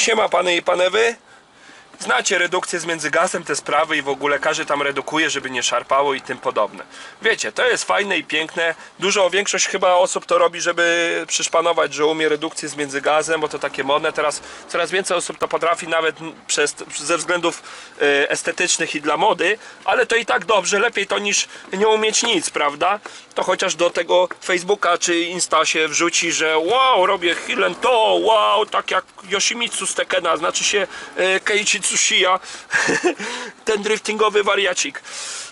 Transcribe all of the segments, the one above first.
Siema pany i panewy. Znacie redukcję z międzygazem, te sprawy i w ogóle każdy tam redukuje, żeby nie szarpało i tym podobne. Wiecie, to jest fajne i piękne. Dużo, większość chyba osób to robi, żeby przyszpanować, że umie redukcję z międzygazem, bo to takie modne. Teraz coraz więcej osób to potrafi nawet przez, ze względów e, estetycznych i dla mody, ale to i tak dobrze, lepiej to niż nie umieć nic, prawda? To chociaż do tego Facebooka czy Insta się wrzuci, że wow, robię Hilen to, wow, tak jak Yoshimitsu z Tekena, znaczy się e, Keiichi Tsuchiya, ten driftingowy wariacik.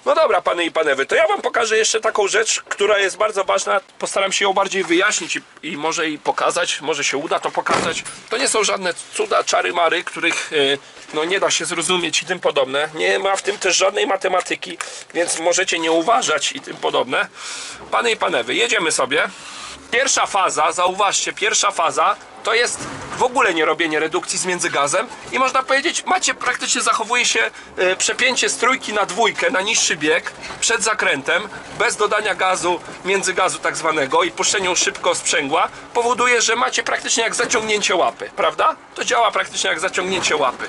No dobra, pany i panewy, to ja wam pokażę jeszcze taką rzecz, która jest bardzo ważna. Postaram się ją bardziej wyjaśnić i, i może i pokazać, może się uda to pokazać. To nie są żadne cuda, czary mary, których e, no, nie da się zrozumieć i tym podobne. Nie ma w tym też żadnej matematyki, więc możecie nie uważać i tym podobne. Pany i panewy, jedziemy sobie. Pierwsza faza, zauważcie, pierwsza faza to jest w ogóle nie robienie redukcji z międzygazem i można powiedzieć, macie praktycznie zachowuje się e, przepięcie z trójki na dwójkę na niższy bieg przed zakrętem, bez dodania gazu, międzygazu tak zwanego i puszczeniu szybko sprzęgła, powoduje, że macie praktycznie jak zaciągnięcie łapy, prawda? To działa praktycznie jak zaciągnięcie łapy.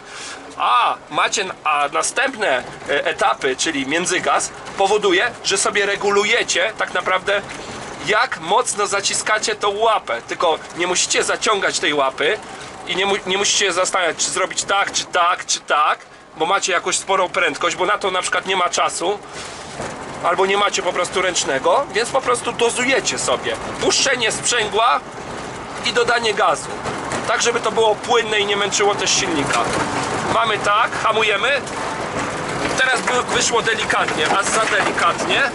A macie, a następne e, etapy, czyli międzygaz, powoduje, że sobie regulujecie tak naprawdę jak mocno zaciskacie tą łapę. Tylko nie musicie zaciągać tej łapy i nie, mu, nie musicie zastanawiać, czy zrobić tak, czy tak, czy tak, bo macie jakąś sporą prędkość, bo na to na przykład nie ma czasu. Albo nie macie po prostu ręcznego, więc po prostu dozujecie sobie puszczenie sprzęgła i dodanie gazu. Tak, żeby to było płynne i nie męczyło też silnika. Mamy tak, hamujemy. Teraz wyszło delikatnie, a za delikatnie.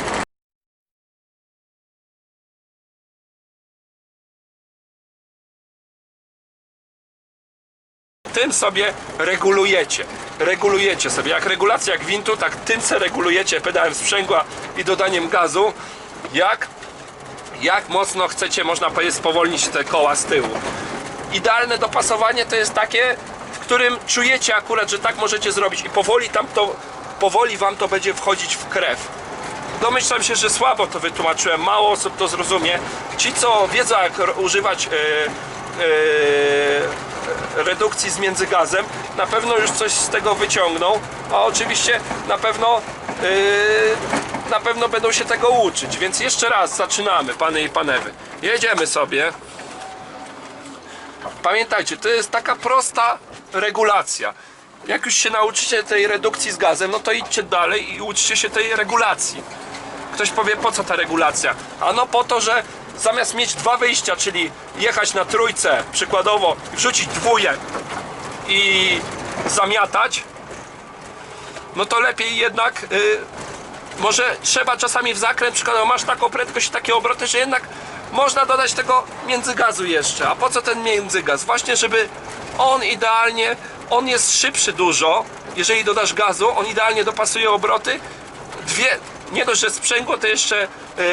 Tym sobie regulujecie. Regulujecie sobie. Jak regulacja gwintu, tak tym regulujecie pedałem sprzęgła i dodaniem gazu. Jak, jak mocno chcecie, można powiedzieć, spowolnić te koła z tyłu. Idealne dopasowanie to jest takie, w którym czujecie akurat, że tak możecie zrobić i powoli tam to, powoli wam to będzie wchodzić w krew. Domyślam się, że słabo to wytłumaczyłem, mało osób to zrozumie. Ci, co wiedzą, jak używać yy, redukcji z międzygazem, na pewno już coś z tego wyciągną, a oczywiście na pewno yy, na pewno będą się tego uczyć. Więc jeszcze raz zaczynamy, pany i panewy. Jedziemy sobie. Pamiętajcie, to jest taka prosta regulacja. Jak już się nauczycie tej redukcji z gazem, no to idźcie dalej i uczcie się tej regulacji. Ktoś powie, po co ta regulacja? Ano po to, że zamiast mieć dwa wyjścia, czyli jechać na trójce, przykładowo, wrzucić dwóje i zamiatać, no to lepiej jednak y, może trzeba czasami w zakręt, przykładowo masz taką prędkość, takie obroty, że jednak można dodać tego międzygazu jeszcze. A po co ten międzygaz? Właśnie, żeby on idealnie, on jest szybszy dużo, jeżeli dodasz gazu, on idealnie dopasuje obroty. Dwie, nie dość, że sprzęgło, to jeszcze, yy,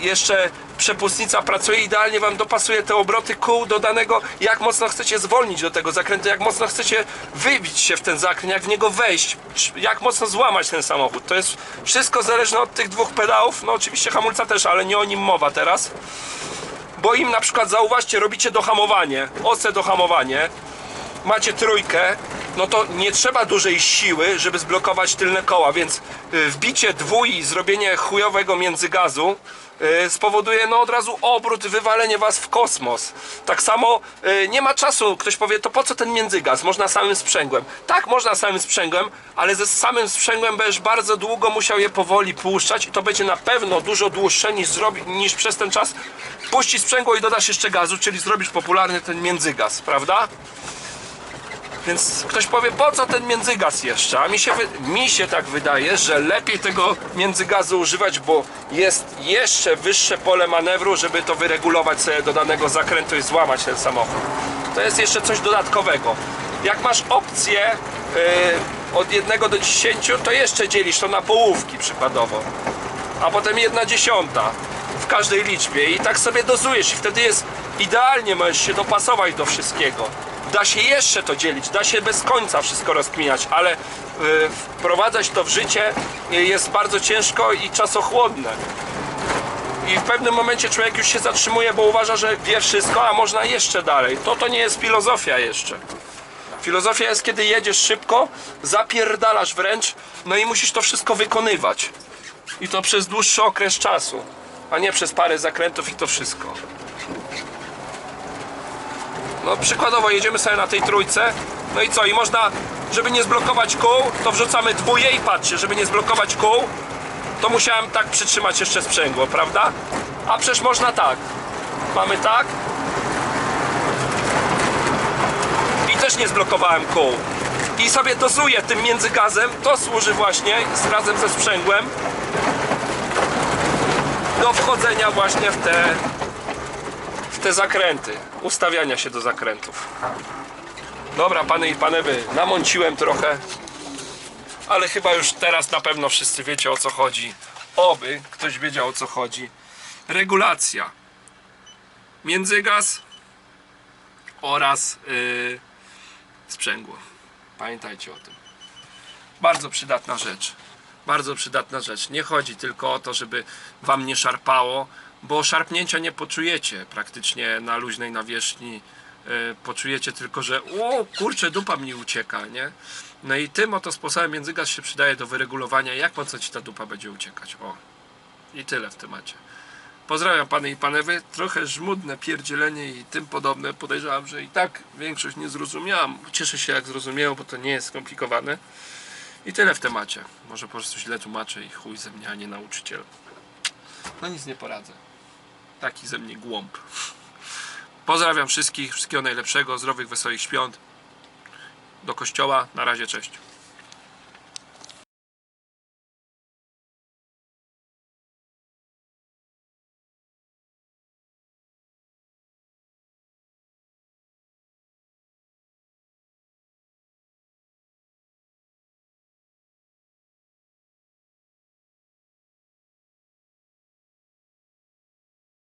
jeszcze przepustnica pracuje. Idealnie, wam dopasuje te obroty kół do danego, jak mocno chcecie zwolnić do tego zakrętu, jak mocno chcecie wybić się w ten zakręt, jak w niego wejść, jak mocno złamać ten samochód. To jest wszystko zależne od tych dwóch pedałów, no oczywiście hamulca też, ale nie o nim mowa teraz. Bo im na przykład zauważcie, robicie dohamowanie, oce dohamowanie, macie trójkę, no to nie trzeba dużej siły, żeby zblokować tylne koła, więc y, wbicie dwój i zrobienie chujowego międzygazu y, spowoduje no od razu obrót, wywalenie was w kosmos. Tak samo y, nie ma czasu, ktoś powie, to po co ten międzygaz? Można samym sprzęgłem. Tak, można samym sprzęgłem, ale ze samym sprzęgłem będziesz bardzo długo musiał je powoli puszczać i to będzie na pewno dużo dłuższe niż, niż przez ten czas puścisz sprzęgło i dodasz jeszcze gazu, czyli zrobisz popularny ten międzygaz, prawda? Więc ktoś powie, po co ten międzygaz jeszcze? A mi się, mi się tak wydaje, że lepiej tego międzygazu używać, bo jest jeszcze wyższe pole manewru, żeby to wyregulować sobie do danego zakrętu i złamać ten samochód. To jest jeszcze coś dodatkowego. Jak masz opcję yy, od 1 do 10, to jeszcze dzielisz to na połówki przykładowo. A potem 1 dziesiąta w każdej liczbie i tak sobie dozujesz i wtedy jest idealnie, możesz się dopasować do wszystkiego. Da się jeszcze to dzielić, da się bez końca wszystko rozkminiać, ale y, wprowadzać to w życie y, jest bardzo ciężko i czasochłodne. I w pewnym momencie człowiek już się zatrzymuje, bo uważa, że wie wszystko, a można jeszcze dalej. To to nie jest filozofia jeszcze. Filozofia jest, kiedy jedziesz szybko, zapierdalasz wręcz, no i musisz to wszystko wykonywać. I to przez dłuższy okres czasu, a nie przez parę zakrętów i to wszystko. No przykładowo jedziemy sobie na tej trójce, no i co? I można, żeby nie zblokować kół, to wrzucamy dwóje i patrzcie, żeby nie zblokować kół, to musiałem tak przytrzymać jeszcze sprzęgło, prawda? A przecież można tak. Mamy tak. I też nie zblokowałem kół. I sobie dozuję tym między gazem. To służy właśnie z razem ze sprzęgłem do wchodzenia właśnie w te te zakręty, ustawiania się do zakrętów. Dobra, pany i panewy, namąciłem trochę, ale chyba już teraz na pewno wszyscy wiecie o co chodzi. Oby ktoś wiedział o co chodzi. Regulacja. Międzygaz oraz yy, sprzęgło. Pamiętajcie o tym. Bardzo przydatna rzecz. Bardzo przydatna rzecz. Nie chodzi tylko o to, żeby wam nie szarpało, bo szarpnięcia nie poczujecie praktycznie na luźnej nawierzchni. Yy, Poczujecie tylko, że o kurczę, dupa mi ucieka, nie? No i tym oto sposobem międzygaz się przydaje do wyregulowania, jak po co ci ta dupa będzie uciekać. O. I tyle w temacie. Pozdrawiam pany i panewy. Trochę żmudne pierdzielenie i tym podobne. Podejrzewam, że i tak większość nie zrozumiałam. Cieszę się jak zrozumiało, bo to nie jest skomplikowane. I tyle w temacie. Może po prostu źle tłumaczę i chuj ze mnie, a nie nauczyciel. No nic nie poradzę. Taki ze mnie głąb. Pozdrawiam wszystkich. Wszystkiego najlepszego. Zdrowych, wesołych świąt. Do kościoła. Na razie, cześć.